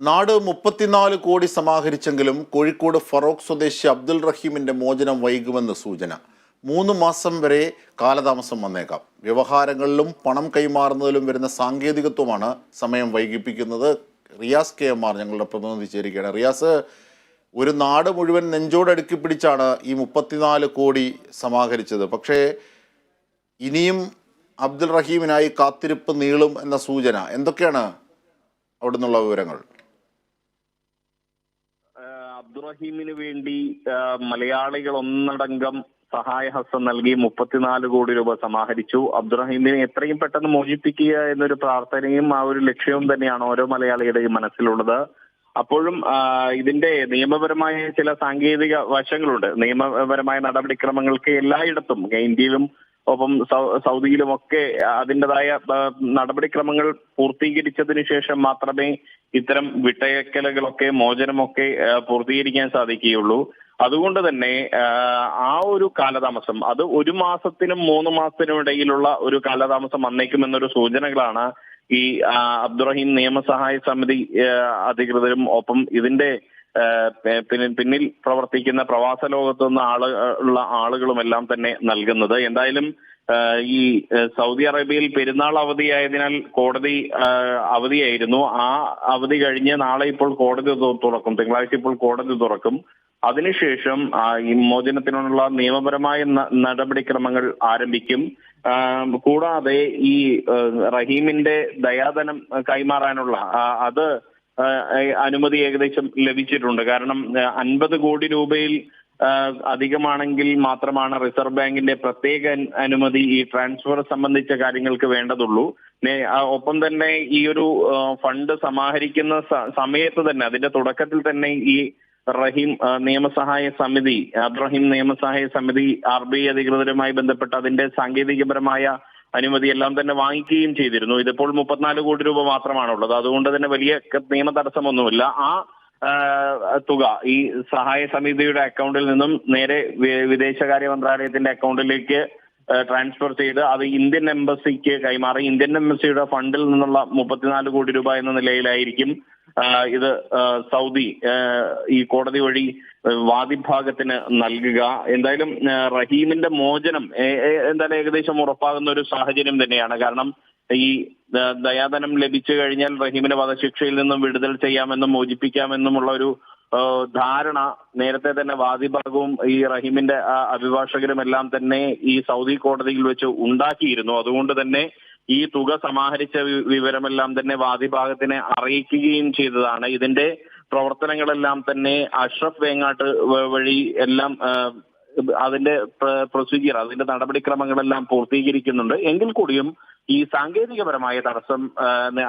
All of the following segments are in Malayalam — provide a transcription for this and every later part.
നാട് മുപ്പത്തിനാല് കോടി സമാഹരിച്ചെങ്കിലും കോഴിക്കോട് ഫറോക്ക് സ്വദേശി അബ്ദുൾ റഹീമിന്റെ മോചനം വൈകുമെന്ന് സൂചന. മൂന്ന് മാസം വരെ കാലതാമസം വന്നേക്കാം. വ്യവഹാരങ്ങളിലും പണം കൈമാറുന്നതിലും വരുന്ന സാങ്കേതികത്വമാണ് സമയം വൈകിപ്പിക്കുന്നത്. റിയാസ് കെ എം ആർ ഞങ്ങളുടെ പ്രതിനിധി ചേരുകയാണ്. റിയാസ് ഒരു നാട് മുഴുവൻ നെഞ്ചോടടുക്കി പിടിച്ചാണ് ഈ മുപ്പത്തിനാല് കോടി സമാഹരിച്ചത്. പക്ഷേ ഇനിയും അബ്ദുൾ റഹീമിനായി കാത്തിരിപ്പ് നീളും എന്ന സൂചന. എന്തൊക്കെയാണ് അവിടുന്നുള്ള വിവരങ്ങൾ? അബ്ദുറഹീമിന് വേണ്ടി മലയാളികൾ ഒന്നടങ്കം സഹായഹസ്തം നൽകി മുപ്പത്തിനാല് കോടി രൂപ സമാഹരിച്ചു. അബ്ദുറഹീമിനെ എത്രയും പെട്ടെന്ന് മോചിപ്പിക്കുക എന്നൊരു പ്രാർത്ഥനയും ആ ഒരു ലക്ഷ്യവും തന്നെയാണ് ഓരോ മലയാളിയുടെയും മനസ്സിലുള്ളത്. അപ്പോഴും ഇതിന്റെ നിയമപരമായ ചില സാങ്കേതിക വശങ്ങളുണ്ട്. നിയമപരമായ നടപടിക്രമങ്ങൾക്ക് എല്ലായിടത്തും ഇന്ത്യയിലും ഒപ്പം സൗദിയിലുമൊക്കെ അതിന്റെതായ നടപടിക്രമങ്ങൾ പൂർത്തീകരിച്ചതിന് ശേഷം മാത്രമേ ഇത്തരം വിട്ടയക്കലുകളൊക്കെ മോചനമൊക്കെ പൂർത്തീകരിക്കാൻ സാധിക്കുകയുള്ളൂ. അതുകൊണ്ട് തന്നെ ആ, ഒരു കാലതാമസം അത് ഒരു മാസത്തിനും മൂന്ന് മാസത്തിനും ഇടയിലുള്ള ഒരു കാലതാമസം വന്നേക്കുമെന്നൊരു സൂചനകളാണ് ഈ അബ്ദുറഹീം നിയമസഹായ സമിതി അധികൃതരും ഒപ്പം ഇതിന്റെ പിന്നിൽ പ്രവർത്തിക്കുന്ന പ്രവാസ ലോകത്തു നിന്ന് ആൾ ഉള്ള ആളുകളും എല്ലാം തന്നെ നൽകുന്നത്. എന്തായാലും ഈ സൗദി അറേബ്യയിൽ പെരുന്നാൾ അവധിയായതിനാൽ കോടതി അവധിയായിരുന്നു. ആ അവധി കഴിഞ്ഞ് നാളെ ഇപ്പോൾ കോടതി തുറക്കും. തിങ്കളാഴ്ച ഇപ്പോൾ കോടതി തുറക്കും. അതിനുശേഷം ഈ മോചനത്തിനുള്ള നിയമപരമായ നടപടിക്രമങ്ങൾ ആരംഭിക്കും. കൂടാതെ ഈ റഹീമിന്റെ ദയാധനം കൈമാറാനുള്ള അത് അനുമതി ഏകദേശം ലഭിച്ചിട്ടുണ്ട്. കാരണം അൻപത് കോടി രൂപയിൽ അധികമാണെങ്കിൽ മാത്രമാണ് റിസർവ് ബാങ്കിന്റെ പ്രത്യേക അനുമതി ഈ ട്രാൻസ്ഫർ സംബന്ധിച്ച കാര്യങ്ങൾക്ക് വേണ്ടതുള്ളൂ. ഒപ്പം തന്നെ ഈ ഒരു ഫണ്ട് സമാഹരിക്കുന്ന സമയത്ത് തന്നെ അതിന്റെ തുടക്കത്തിൽ തന്നെ ഈ റഹീം നിയമസഹായ സമിതി അബ്രഹീം നിയമസഹായ സമിതി ആർ ബി ഐ അധികൃതരുമായി ബന്ധപ്പെട്ട് അതിന്റെ സാങ്കേതികപരമായ അനുമതി എല്ലാം തന്നെ വാങ്ങിക്കുകയും ചെയ്തിരുന്നു. ഇതിപ്പോൾ മുപ്പത്തിനാല് കോടി രൂപ മാത്രമാണുള്ളത്. അതുകൊണ്ട് തന്നെ വലിയ നിയമ തടസ്സമൊന്നുമില്ല. ആ തുക ഈ സഹായ സമിതിയുടെ അക്കൗണ്ടിൽ നിന്നും നേരെ വിദേശകാര്യ മന്ത്രാലയത്തിന്റെ അക്കൗണ്ടിലേക്ക് ട്രാൻസ്ഫർ ചെയ്ത് അത് ഇന്ത്യൻ എംബസിക്ക് കൈമാറി. ഇന്ത്യൻ എംബസിയുടെ ഫണ്ടിൽ നിന്നുള്ള മുപ്പത്തിനാല് കോടി രൂപ എന്ന നിലയിലായിരിക്കും ഇത് സൗദി ഈ കോടതി വഴി വാദിഭാഗത്തിന് നൽകുക. എന്തായാലും റഹീമിന്റെ മോചനം എന്തായാലും ഏകദേശം ഉറപ്പാകുന്ന ഒരു സാഹചര്യം തന്നെയാണ്. കാരണം ഈ ദയാധനം ലഭിച്ചു കഴിഞ്ഞാൽ റഹീമിനെ വധശിക്ഷയിൽ നിന്നും വിടുതൽ ചെയ്യാമെന്നും മോചിപ്പിക്കാമെന്നുമുള്ള ഒരു ധാരണ നേരത്തെ തന്നെ വാദിഭാഗവും ഈ റഹീമിന്റെ അഭിഭാഷകരും എല്ലാം തന്നെ ഈ സൗദി കോടതിയിൽ വെച്ച് ഉണ്ടാക്കിയിരുന്നു. അതുകൊണ്ട് തന്നെ ഈ തുക സമാഹരിച്ച വിവരമെല്ലാം തന്നെ വാദിഭാഗത്തിനെ അറിയിക്കുകയും ചെയ്തതാണ്. ഇതിന്റെ പ്രവർത്തനങ്ങളെല്ലാം തന്നെ അഷ്റഫ് വേങ്ങാട്ട് വഴി എല്ലാം അതിന്റെ പ്രൊസീജിയർ അതിന്റെ നടപടിക്രമങ്ങളെല്ലാം പൂർത്തീകരിക്കുന്നുണ്ട്. എങ്കിൽ കൂടിയും ഈ സാങ്കേതികപരമായ തടസ്സം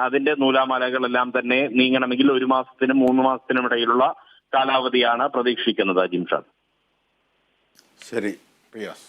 അതിന്റെ നൂലാമാലകളെല്ലാം തന്നെ നീങ്ങണമെങ്കിൽ ഒരു മാസത്തിനും മൂന്ന് മാസത്തിനും ഇടയിലുള്ള കാലാവധിയാണ് പ്രതീക്ഷിക്കുന്നത് അജിംഷാദ് ശരി റിയാസ്